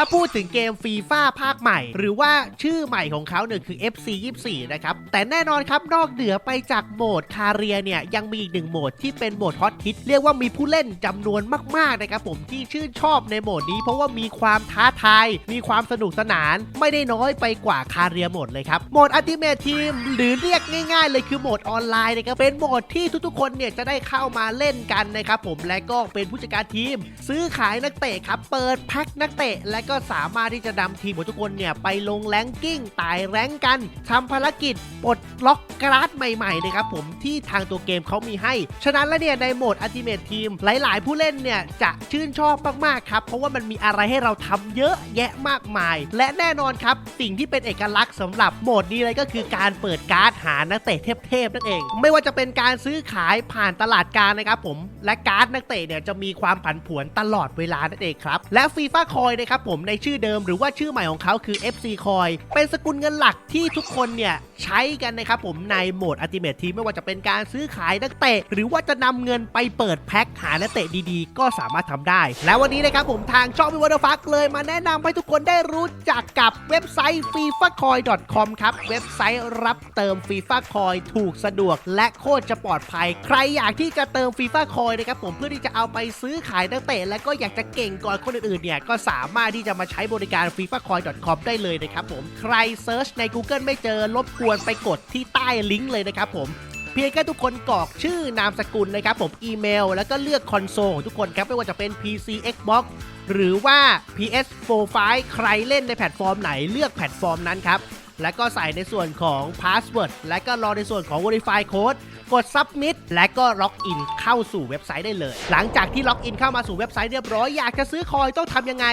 ถ้าพูดถึงเกมฟีฟ่าภาคใหม่ หรือว่าชื่อใหม่ของเขาเนี่ยคือ FC 24นะครับ แต่แน่นอนครับ นอกเหนือไปจากโหมดคาเรียเนี่ย ยังมีอีกหนึ่งโหมดที่เป็นโหมดฮอตฮิตเรียกว่ามีผู้เล่นจำนวนมาก ๆ นะครับผมที่ชื่นชอบในโหมดนี้ เพราะว่ามีความท้าทาย มีความสนุกสนาน ไม่ได้น้อยไปกว่าคาเรียโหมดเลยครับโหมดอัลติเมททีมหรือเรียกง่าย ๆ เลยคือโหมดออนไลน์นะครับเป็นโหมดที่ทุกๆ คนเนี่ยจะได้เข้ามาเล่นกันนะครับผมและก็เป็นผู้จัดการทีม ซื้อขายนักเตะครับเปิดแพ็คนักเตะและก็สามารถที่จะนำทีมของทุกคนเนี่ยไปลงแรงกิ้งไต่แรงกันทำภารกิจปลดล็อกการ์ดใหม่ๆนะครับผมที่ทางตัวเกมเขามีให้ ฉะนั้นแล้วเนี่ยในโหมด Ultimate Team หลายๆ ผู้เล่นเนี่ยจะชื่นชอบมากๆครับ เพราะว่ามันมีอะไรให้เราทำเยอะแยะมากมาย และแน่นอนครับ สิ่งที่เป็นเอกลักษณ์สำหรับโหมดนี้เลยก็คือการเปิดการ์ดหานักเตะเทพๆนั่นเอง ไม่ว่าจะเป็นการซื้อขายผ่านตลาดกลารนะครับผมและการ์ดนักเตะเนี่ยจะมีความผันผวนตลอดเวลานั่นเองครับและฟีฟ่าคอยนะครับผมในชื่อเดิม หรือว่าชื่อใหม่ของเขาคือ FC Coin เป็นสกุลเงินหลักที่ทุกคนเนี่ยใช้กันนะครับผมในโหมด Ultimate Team ไม่ว่าจะเป็นการซื้อขายนักเตะ หรือว่าจะนำเงินไปเปิดแพ็คหานักเตะดีๆ ก็สามารถทำได้ และวันนี้นะครับผมทางช่องวิวเดอร์ฟักเลยมาแนะนำให้ทุกคนได้รู้จักกับเว็บไซต์ f i f a c o i n c o m ครับเว็บไซต์รับเติม FIFA Coin ถูกสะดวก และโคตรจะปลอดภัย ใครอยากที่จะเติม FIFA Coin นะครับผมเพื่อที่จะเอาไปซื้อขายนักเตะ และก็อยากจะเก่งก่อนคนอื่นๆเนี่ยก็สามารถที่จะมาใช้บริการ f i f a c o i n c o m ได้เลยนะครับผม ใครเซิร์ชใน Google ไม่เจอรบกวนไปกดที่ใต้ลิงก์เลยนะครับผมเพียงแค่ทุกคนกรอกชื่อนามสกุลนะครับผมอีเมล แล้วก็เลือกคอนโซลของทุกคนครับไม่ว่าจะเป็น PC Xbox หรือว่า PS4 File ใครเล่นในแพลตฟอร์มไหนเลือกแพลตฟอร์มนั้นครับแล้วก็ใส่ในส่วนของ Password และก็รอในส่วนของ Verify Code กด Submit และก็ล็อกอินเข้าสู่เว็บไซต์ได้เลย หลังจากที่ล็อกอินเข้ามาสู่เว็บไซต์เรียบร้อย อยากจะซื้อคอยต้องทำยังไง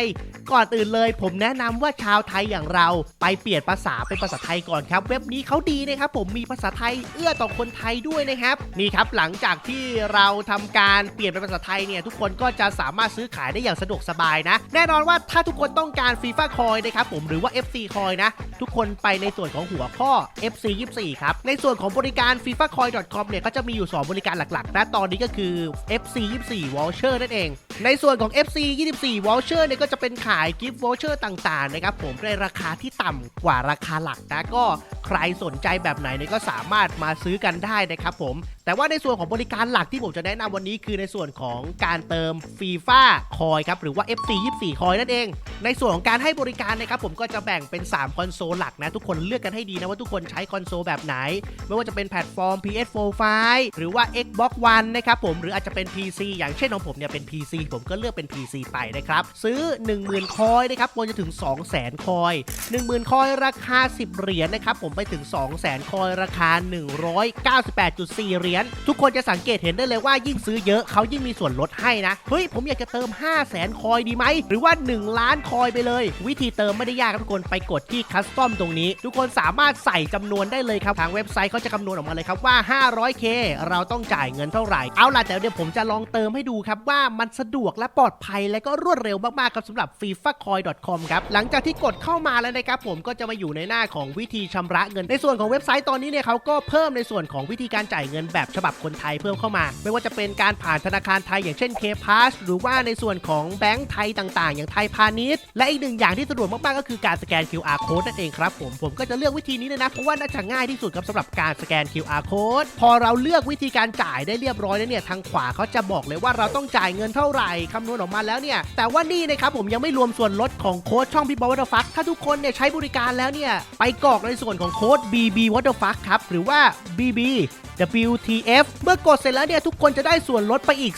ก่อนอื่นเลย ผมแนะนำว่าชาวไทยอย่างเราไปเปลี่ยนภาษาเป็นภาษาไทยก่อนครับ เว็บนี้เขาดีนะครับ ผมมีภาษาไทยเอื้อต่อคนไทยด้วยนะครับ นี่ครับหลังจากที่เราทำการเปลี่ยนเป็นภาษาไทยเนี่ยทุกคนก็จะสามารถซื้อขายได้อย่างสะดวกสบายนะ แน่นอนว่าถ้าทุกคนต้องการฟีฟ่าคอยนะครับผมหรือว่า FC คอยนะ ทุกคนไปในส่วนของหัวข้อ FC 24ครับในส่วนของบริการ f i f a c o i n c o m เนี่ยก็จะมีอยู่ 2 บริการหลักๆนะตอนนี้ก็คือ FC 24 Voucher นั่นเอง ในส่วนของ FC 24 Voucher เนี่ยก็จะเป็นขาายกิฟต์วอเชอร์ต่างๆนะครับผมในราคาที่ต่ำกว่าราคาหลักนะก็ ใครสนใจแบบไหนเนี่ยก็สามารถมาซื้อกันได้นะครับผม แต่ว่าในส่วนของบริการหลักที่ผมจะแนะนำวันนี้คือในส่วนของการเติมฟีฟ่าคอยครับหรือว่า FC 24 คอยนั่นเอง ในส่วนของการให้บริการนะครับผมก็จะแบ่งเป็น 3 คอนโซลหลักนะ ทุกคนเลือกกันให้ดีนะว่าทุกคนใช้คอนโซลแบบไหน ไม่ว่าจะเป็นแพลตฟอร์ม PS4 File หรือว่า Xbox One นะครับผมหรืออาจจะเป็น PC อย่างเช่นของผมเนี่ยเป็น PC ผมก็เลือกเป็น PC ไปนะครับ ซื้อ 10,000 คอยนะครับควรจะถึง 200,000 คอย 10,000 คอยราคา 10 เหรียญนะครับผมไปถึง 200,000 คอยราคา 198.4 เหรียญ ทุกคนจะสังเกตเห็นได้เลยว่ายิ่งซื้อเยอะเขายิ่งมีส่วนลดให้นะ เฮ้ย ผมอยากจะเติม 500,000 คอยดีไหม หรือว่า 1 ล้านคอยไปเลย วิธีเติมไม่ได้ยากครับทุกคนไปกดที่คัสตอมตรงนี้ ทุกคนสามารถใส่จำนวนได้เลยครับ ทางเว็บไซต์เขาจะคำนวณออกมาเลยครับว่า 500k เราต้องจ่ายเงินเท่าไหร่ เอาล่ะแต่เดี๋ยวผมจะลองเติมให้ดูครับว่ามันสะดวกและปลอดภัยและก็รวดเร็วมากๆครับสำหรับ fifacoin.com ครับหลังจากที่กดเข้ามาแล้วนะครับผมก็จะมาอยู่ในหน้าของวิธีชำระเงิน ในส่วนของเว็บไซต์ตอนนี้เนี่ยเขาก็เพิ่มในส่วนของวิธีการจ่ายเงินแบบฉบับคนไทยเพิ่มเข้ามา ไม่ว่าจะเป็นการผ่านธนาคารไทยอย่างเช่น k p a s หรือว่าในส่วนของแบงก์ไทยต่างๆ อย่างไทยพาณิชย์ และอีกหนึ่งอย่างที่สะดวกมากๆก็คือการสแกน QR code นั่นเองครับผมผมก็จะเลือกวิธีนี้เลยนะเพราะว่าน่าจะง่ายที่สุดครับสำหรับการสแกน QR code พอเราเลือกวิธีการจ่ายได้เรียบร้อยแล้วเนี่ยทางขวาเขาจะบอกเลยว่าเราต้องจ่ายเงินเท่าไหร่คำนวณออกมาแล้วเนี่ยแต่ว่านี่นะครับผมยังไม่รวมส่วนลดของโค้ดช่องพี่บอลวัตฟักถ้าทุกคนเนี่ยใช้บริการแล้วเนี่ยไปกรอกในส่วนของโค้ด BB w a t e r f u c k ครับ หรือว่า BB WTF เมื่อกดเสร็จแล้วเนี่ยทุกคนจะได้ส่วนลดไปอีก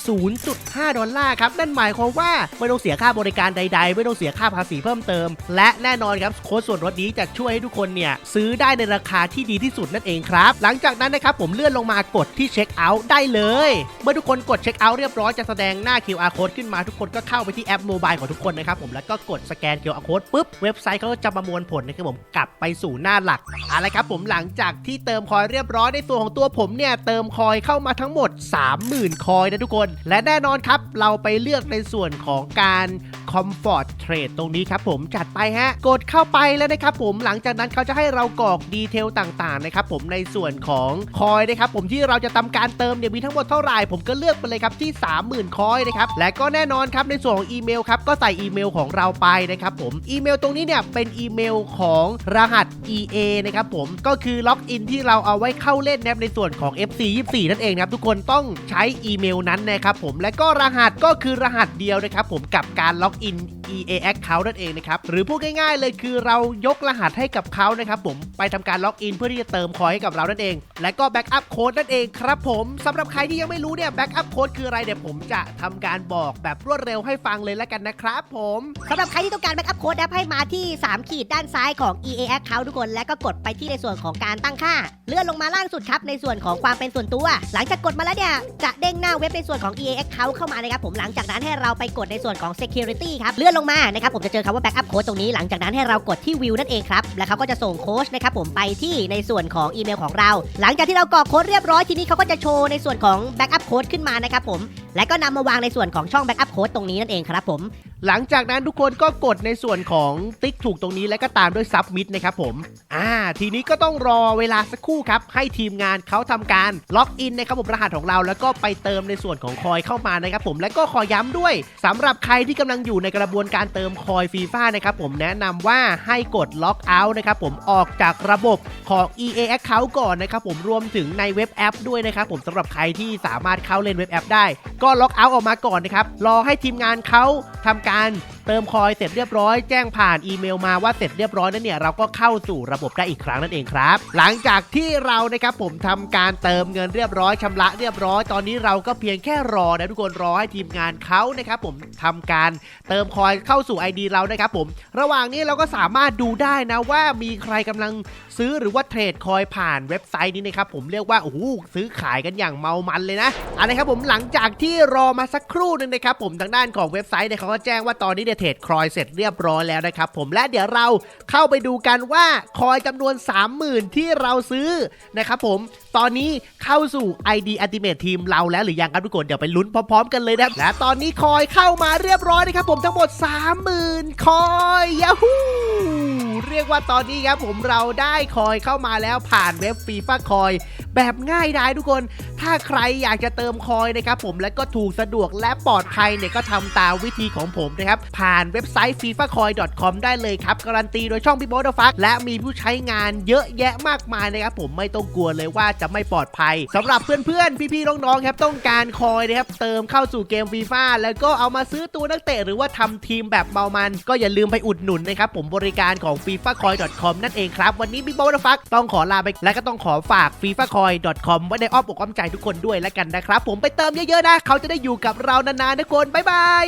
0.5 ดอลลาร์ครับ นั่นหมายความว่าไม่ต้องเสียค่าบริการใด ๆ ไม่ต้องเสียค่าภาษีเพิ่มเติม และแน่นอนครับโค้ดส่วนลดนี้จะช่วยให้ทุกคนเนี่ยซื้อได้ในราคาที่ดีที่สุดนั่นเองครับ หลังจากนั้นนะครับผมเลื่อนลงมากดที่เช็คเอาท์ได้เลย เมื่อทุกคนกดเช็คเอาท์เรียบร้อยจะแสดงหน้า QR code ขึ้นมาทุกคนก็เข้าไปที่แอปโมบายของทุกคนนะครับผมแล้วก็กดสแกน QR code ปุ๊บเว็บไซต์เขาก็จะประมวลผลนะครับผมกลับไปสู่หน้าหลักอาละครับผมหลังจากที่เติมคอยเรียบร้อยในตัวของตัวผมผมเนี่ยเติมคอยเข้ามาทั้งหมด 30,000 คอยนะทุกคน และแน่นอนครับ เราไปเลือกในส่วนของการ Comfort Trade ตรงนี้ครับผมจัดไปฮะ กดเข้าไปแล้วนะครับผมหลังจากนั้นเขาจะให้เรากรอกดีเทลต่างๆนะครับผมในส่วนของคอยนะครับผมที่เราจะทำการเติมเนี่ยมีทั้งหมดเท่าไหร่ผมก็เลือกไปเลยครับที่ 30,000 คอยนะครับและก็แน่นอนครับในส่วนของอีเมลครับก็ใส่อีเมลของเราไปนะครับผมอีเมลตรงนี้เนี่ยเป็นอีเมลของรหัส EA นะครับผมก็คือล็อกอินที่เราเอาไว้เข้าเล่นนะครับในส่วนของ FC 24นั่นเองนะครับทุกคนต้องใช้อีเมลนั้นนะครับผมและก็รหัสก็คือรหัสเดียวนะครับผมกับการล็อกอิน EA Account นั่นเองนะครับ หรือพูดง่ายๆเลยคือเรายกรหัสให้กับเขานะครับผม ไปทำการล็อกอินเพื่อที่จะเติมคอยให้กับเรานั่นเอง และก็แบ็กอัพโค้ดนั่นเองครับผมสำหรับใครที่ยังไม่รู้เนี่ยแบ็กอัพโค้ดคืออะไรเดี๋ยวผมจะทำการบอกแบบรวดเร็วให้ฟังเลยแล้วกันนะครับผมสำหรับใครที่ต้องการแบ็กอัพโค้ดแอปให้มาที่ 3 ขีดด้านซ้ายของ EA Account ทุกคน และก็กดไปที่ในส่วนของการตั้งค่า เลื่อนลงมาล่างสุดครับในส่วนของความเป็นส่วนตัว หลังจากกดมาแล้วเนี่ยจะเด้งหน้าเว็บในส่วนของ EA Account เข้ามานะครับผมหลังจากนั้นให้เราไปกดในส่วนของ Security ครับเลื่อนลงมานะครับผมจะเจอคำว่า Backup Code ตรงนี้หลังจากนั้นให้เรากดที่ View นั่นเองครับแล้วเขาก็จะส่งโค้ดนะครับผมไปที่ในส่วนของอีเมลของเรา หลังจากที่เรากรอกโค้ดเรียบร้อยทีนี้เขาก็จะโชว์ในส่วนของ Backup Code ขึ้นมานะครับผมและก็นำมาวางในส่วนของช่อง Backup Code ตรงนี้นั่นเองครับผม หลังจากนั้นทุกคนก็กดในส่วนของติ๊กถูกตรงนี้แล้วก็ตามด้วย Submit นะครับผม อ่า ทีนี้ก็ต้องรอเวลาสักครู่ครับ ให้ทีมงานเขาทำการล็อกอินนะครับผมรหัสของเรา แล้วก็ไปเติมในส่วนของคอยเข้ามานะครับผม และก็ขอย้ำด้วยสำหรับใครที่กำลังอยู่ในกระบวนการเติมคอยฟีฟ่านะครับผมแนะนำว่าให้กดล็อกเอาท์นะครับผมออกจากระบบของ EA Account ก่อนนะครับผมรวมถึงในเว็บแอปด้วยนะครับผมสำหรับใครที่สามารถเข้าเล่นเว็บแอปได้ ก็ล็อกเอาท์ออกมาก่อนนะครับรอให้ทีมงานเขาทำกัน เติมคอยเสร็จเรียบร้อยแจ้งผ่านอีเมลมาว่าเสร็จเรียบร้อยแล้วเนี่ยเราก็เข้าสู่ระบบได้อีกครั้งนั่นเองครับ หลังจากที่เรานะครับผมทำการเติมเงินเรียบร้อยชำระเรียบร้อย ตอนนี้เราก็เพียงแค่รอนะทุกคนรอให้ทีมงานเขานะครับผมทำการเติมคอยเข้าสู่ ID เรานะครับผม ระหว่างนี้เราก็สามารถดูได้นะว่ามีใครกำลังซื้อหรือว่าเทรดคอยผ่านเว็บไซต์นี้นะครับผมเรียกว่าโอ้โหซื้อขายกันอย่างเมามันเลยนะอะไรครับผมหลังจากที่รอมาสักครู่หนึงนะครับผมทางด้านของเว็บไซต์เนี่ยเขาก็แจ้งว่าตอนนี้เนี่ยเทรดคอยเสร็จเรียบร้อยแล้วนะครับผมและเดี๋ยวเราเข้าไปดูกันว่าคอยจำนวน 30,000 ที่เราซื้อนะครับผมตอนนี้เข้าสู่ ID Ultimate Team เราแล้วหรือยังครับทุกคนเดี๋ยวไปลุ้นพร้อมๆกันเลยนะและตอนนี้คอยเข้ามาเรียบร้อยนะครับผมทั้งหมด 30,000 คอยยาฮูเรียกว่าตอนนี้ครับผมเราได้คอยเข้ามาแล้วผ่านเว็บฟีฟ่าคอยแบบง่ายดายทุกคน ถ้าใครอยากจะเติมคอยนะครับผมและก็ถูกสะดวกและปลอดภัยเนี่ยก็ทำตามวิธีของผมนะครับ ผ่านเว็บไซต์ fifacoin.com ได้เลยครับ การันตีโดยช่องพี่โบ๊ทฟักและมีผู้ใช้งานเยอะแยะมากมายนะครับผมไม่ต้องกลัวเลยว่าจะไม่ปลอดภัยสำหรับเพื่อนๆ พี่ๆน้องๆครับต้องการคอยนะครับเติมเข้าสู่เกมฟีฟ่าแล้วก็เอามาซื้อตัวนักเตะหรือว่าทำทีมแบบเมามัน ก็อย่าลืมไปอุดหนุนนะครับผมบริการของ f a c o i n c o m นั่นเองครับ วันนี้พี่โบ๊ทฟักต้องขอลาไปและก็ต้องขอฝาก fifacoin.com ไว้ในอ้อมอกอ้อมใจทุกคนด้วยแล้วกันนะครับ ผมไปเติมเยอะๆนะ เขาจะได้อยู่กับเรานานๆทุกคนบ๊ายบาย